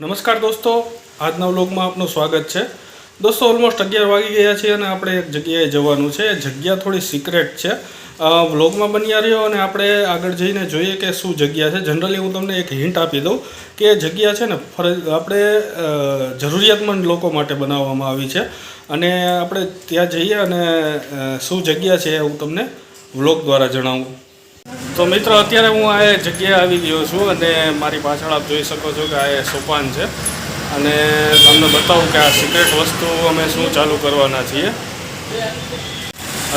નમસ્કાર દોસ્તો. આજના વ્લોગમાં આપનું સ્વાગત છે. દોસ્તો ઓલમોસ્ટ અગિયાર વાગી ગયા છે અને આપણે એક જગ્યાએ જવાનું છે. જગ્યા થોડી સિક્રેટ છે. વ્લોગમાં બન્યા રહ્યો અને આપણે આગળ જઈને જોઈએ કે શું જગ્યા છે. જનરલી હું તમને એક હિન્ટ આપી દઉં કે જગ્યા છે ને ફરજ આપણે જરૂરિયાતમંદ લોકો માટે બનાવવામાં આવી છે. અને આપણે ત્યાં જઈએ અને શું જગ્યા છે એ હું તમને વ્લોગ દ્વારા જણાવું. તો મિત્રો, અત્યારે હું આ જગ્યાએ આવી ગયો છું અને મારી પાછળ આપ જોઈ શકો છો કે આ સોપાન છે. અને તમને બતાવું કે આ સિક્રેટ વસ્તુ અમે શું ચાલુ કરવાના છીએ.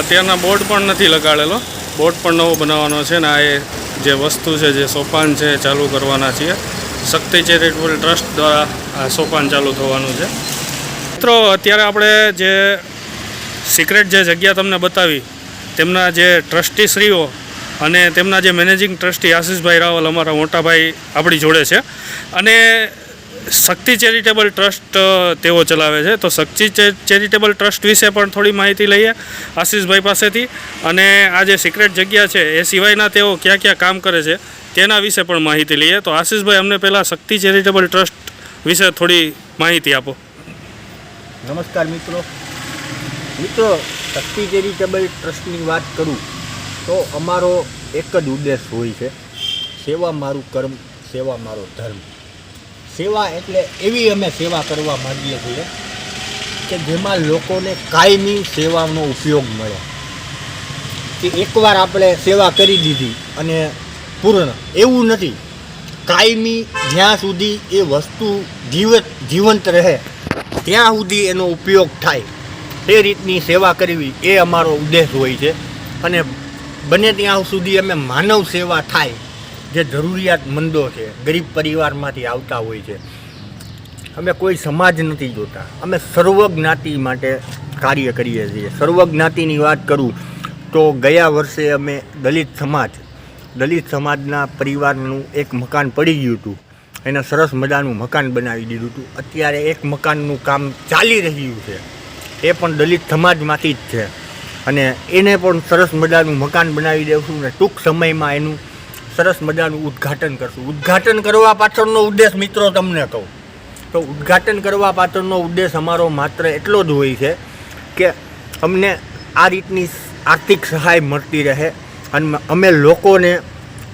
અત્યારના બોર્ડ પણ નથી લગાડેલો. બોર્ડ પણ નવો બનાવવાનો છે ને આ એ જે વસ્તુ છે, જે સોપાન છે ચાલુ કરવાના છીએ. શક્તિ ચેરિટેબલ ટ્રસ્ટ દ્વારા આ સોપાન ચાલુ થવાનું છે. મિત્રો, અત્યારે આપણે જે સિક્રેટ જે જગ્યા તમને બતાવી, તેમના જે ટ્રસ્ટીશ્રીઓ અને તેમના જે મેનેજિંગ ટ્રસ્ટી આશીષભાઈ રાવલ અમારા મોટા ભાઈ આપણી જોડે છે. અને શક્તિ ચેરિટેબલ ટ્રસ્ટ તેઓ ચલાવે છે. તો શક્તિ ચેરિટેબલ ટ્રસ્ટ વિશે પણ થોડી માહિતી લઈએ આશીષભાઈ પાસેથી. અને આ જે સિક્રેટ જગ્યા છે, એ સિવાયના તેઓ ક્યાં ક્યાં કામ કરે છે, તેના વિશે પણ માહિતી લઈએ. તો આશીષભાઈ, અમને પહેલાં શક્તિ ચેરિટેબલ ટ્રસ્ટ વિશે થોડી માહિતી આપો. નમસ્કાર મિત્રો. મિત્રો, શક્તિ ચેરિટેબલ ટ્રસ્ટની વાત કરું તો અમારો એક જ ઉદ્દેશ હોય છે, સેવા મારું કર્મ, સેવા મારો ધર્મ. સેવા એટલે એવી અમે સેવા કરવા માંગીએ છીએ કે જેમાં લોકોને કાયમી સેવાનો ઉપયોગ મળે. કે એકવાર આપણે સેવા કરી દીધી અને પૂર્ણ, એવું નથી. કાયમી જ્યાં સુધી એ વસ્તુ જીવત, જીવંત રહે, ત્યાં સુધી એનો ઉપયોગ થાય. તે રીતની સેવા કરવી એ અમારો ઉદ્દેશ હોય છે. અને બને ત્યાં સુધી અમે માનવ સેવા થાય જે જરૂરિયાતમંદો છે, ગરીબ પરિવારમાંથી આવતા હોય છે. અમે કોઈ સમાજ નથી જોતા. અમે સર્વજ્ઞાતિ માટે કાર્ય કરીએ છીએ. સર્વજ્ઞાતિની વાત કરું તો ગયા વર્ષે અમે દલિત સમાજ, દલિત સમાજના પરિવારનું એક મકાન પડી ગયું હતું. એને સરસ મજાનું મકાન બનાવી દીધું હતું. અત્યારે એક મકાનનું કામ ચાલી રહ્યું છે. એ પણ દલિત સમાજમાંથી જ છે. અને એને પણ સરસ મજાનું મકાન બનાવી દેશું ને ટૂંક સમયમાં એનું સરસ મજાનું ઉદ્ઘાટન કરશું. ઉદ્ઘાટન કરવા પાછળનો ઉદ્દેશ મિત્રો તમને કહું. તો ઉદ્ઘાટન કરવા પાછળનો ઉદ્દેશ અમારો માત્ર એટલો જ હોય છે કે અમને આ રીતની આર્થિક સહાય મળતી રહે અને અમે લોકોને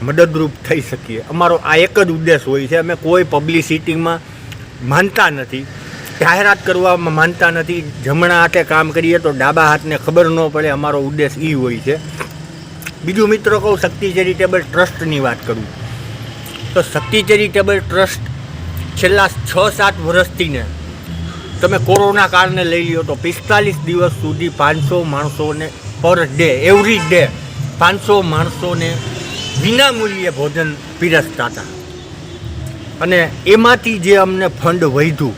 મદદરૂપ થઈ શકીએ. અમારો આ એક જ ઉદ્દેશ હોય છે. અમે કોઈ પબ્લિસિટીમાં માનતા નથી. જાહેરાત કરવામાં માનતા નથી. જમણા હાથે કામ કરીએ તો ડાબા હાથને ખબર ન પડે અમારો ઉદ્દેશ એ હોય છે. બીજું મિત્રો કહું, શક્તિ ચેરિટેબલ ટ્રસ્ટની વાત કરું. તો શક્તિ ચેરિટેબલ ટ્રસ્ટ છેલ્લા છ સાત વર્ષથીને તમે કોરોના કાળને લઈ લ્યો તો પિસ્તાલીસ દિવસ સુધી પાંચસો માણસોને પર ડે, એવરી ડે પાંચસો માણસોને વિનામૂલ્યે ભોજન પીરસતા હતા. અને એમાંથી જે અમને ફંડ વધ્યું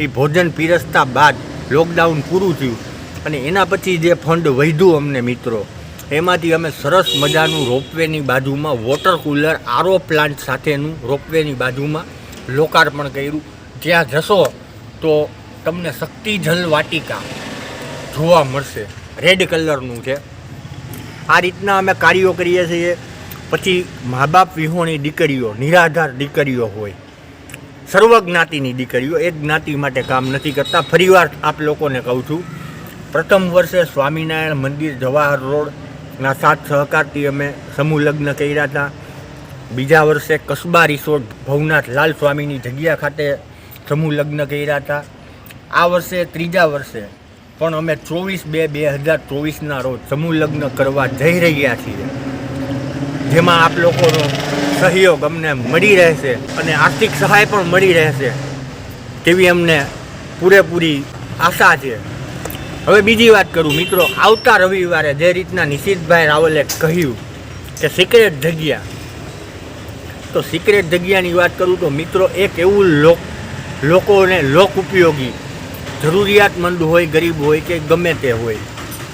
એ ભોજન પીરસતા બાદ લોકડાઉન પૂરું થયું. અને એના પછી જે ફંડ વધ્યું અમને મિત્રો, એમાંથી અમે સરસ મજાનું રોપવેની બાજુમાં વોટર કુલર આરો પ્લાન્ટ સાથેનું રોપવેની બાજુમાં લોકાર્પણ કર્યું. જ્યાં જશો તો તમને શક્તિ જલ વાટિકા જોવા મળશે. રેડ કલરનું છે. આ રીતના અમે કાર્યો કરીએ છીએ. પછી મા બાપ વિહોણી દીકરીઓ, નિરાધાર દીકરીઓ હોય. સર્વ જ્ઞાતિની દીકરીઓ, એ જ્ઞાતિ માટે કામ નથી કરતા. ફરીવાર આપ લોકોને કહું છું, પ્રથમ વર્ષે સ્વામિનારાયણ મંદિર જવાહર રોડના સાથ સહકારથી અમે સમૂહ લગ્ન કર્યા હતા. બીજા વર્ષે કસબા રિસોર્ટ ભવનાથ લાલ સ્વામીની જગ્યા ખાતે સમૂહ લગ્ન કર્યા હતા. આ વર્ષે, ત્રીજા વર્ષે પણ અમે ચોવીસ બે બે હજાર ચોવીસના રોજ સમૂહ લગ્ન કરવા જઈ રહ્યા છીએ. જેમાં આપ લોકોનો સહયોગ અમને મળી રહેશે અને આર્થિક સહાય પણ મળી રહેશે તેવી અમને પૂરેપૂરી આશા છે. હવે બીજી વાત કરું, મિત્રો, આવતા રવિવારે જે રીતના નિશિતભાઈ રાવલે કહ્યું કે સિક્રેટ જગ્યા, તો સિક્રેટ જગ્યાની વાત કરું તો મિત્રો, એક એવું લોક, લોકોને લોક ઉપયોગી, જરૂરિયાતમંદ હોય, ગરીબ હોય કે ગમે તે હોય,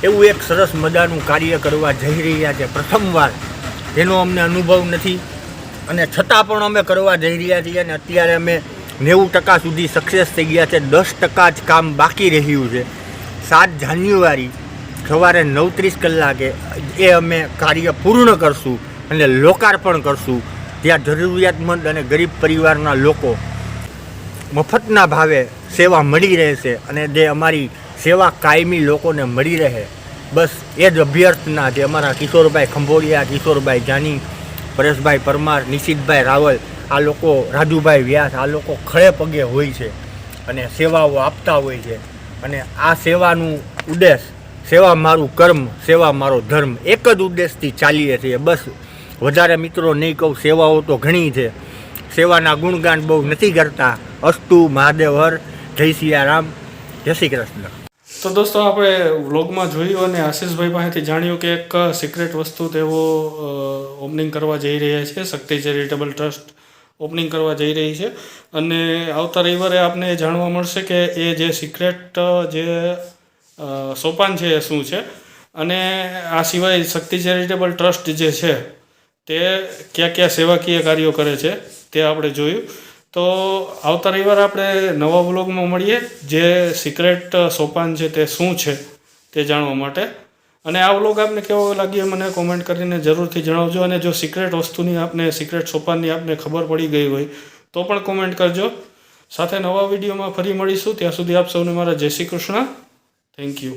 એવું એક સરસ મજાનું કાર્ય કરવા જઈ રહ્યા છે પ્રથમવાર. જેનો અમને અનુભવ નથી. અને છતાં પણ અમે કરવા જઈ રહ્યા છીએ અને અત્યારે અમે નેવું ટકા સુધી સક્સેસ થઈ ગયા છે. દસ ટકા જ કામ બાકી રહ્યું છે. સાત જાન્યુઆરી સવારે નવત્રીસ કલાકે એ અમે કાર્ય પૂર્ણ કરશું અને લોકાર્પણ કરશું. ત્યાં જરૂરિયાતમંદ અને ગરીબ પરિવારના લોકો મફતના ભાવે સેવા મળી રહેશે અને જે અમારી સેવા કાયમી લોકોને મળી રહે. બસ એ જ અભ્યર્થના જે અમારા કિશોરભાઈ ખંભોળિયા, કિશોરભાઈ જાની પરેશભાઈ પરમાર, નિશિતભાઈ રાવલ, આ લોકો રાજુભાઈ વ્યાસ, આ લોકો ખળે પગે હોય છે અને સેવાઓ આપતા હોય છે. અને આ સેવાનું ઉદ્દેશ, સેવા મારું કર્મ, સેવા મારો ધર્મ, એક જ ઉદ્દેશથી ચાલીએ છીએ. બસ, વધારે મિત્રો નહીં કહું, સેવાઓ તો ઘણી છે. સેવાના ગુણગાન બહુ નથી કરતા. અસ્તુ, મહાદેવ હર, જય સિયારામ, જય શ્રી કૃષ્ણ. તો દોસ્તો, આપણે વ્લોગમાં જોયું અને આશીષભાઈ પાસેથી જાણ્યું કે એક સિક્રેટ વસ્તુ તેઓ ઓપનિંગ કરવા જઈ રહ્યા છે, શક્તિ ચેરિટેબલ ટ્રસ્ટ ઓપનિંગ કરવા જઈ રહી છે. અને આવતા રવિવારે આપને જાણવા મળશે કે એ જે સિક્રેટ જે સોપાન છે એ શું છે? અને આ સિવાય શક્તિ ચેરિટેબલ ટ્રસ્ટ જે છે, તે કયા કયા સેવાકીય કાર્યો કરે છે, તે આપણે જોયું. તો આવતા રવિવારે આપણે નવા વ્લોગમાં મળીએ જે સિક્રેટ સોપાન છે તે શું છે તે જાણવા માટે. અને આ વ્લોગ આપને કેવો લાગ્યો મને કોમેન્ટ કરીને જરૂરથી જણાવજો. અને જો સિક્રેટ વસ્તુની આપને સિક્રેટ સોપાનની આપને ખબર પડી ગઈ હોય, તો પણ કોમેન્ટ કરજો. સાથે નવા વિડીયોમાં ફરી મળીશું. ત્યાં સુધી આપ સૌને મારા જય શ્રી કૃષ્ણ. Thank you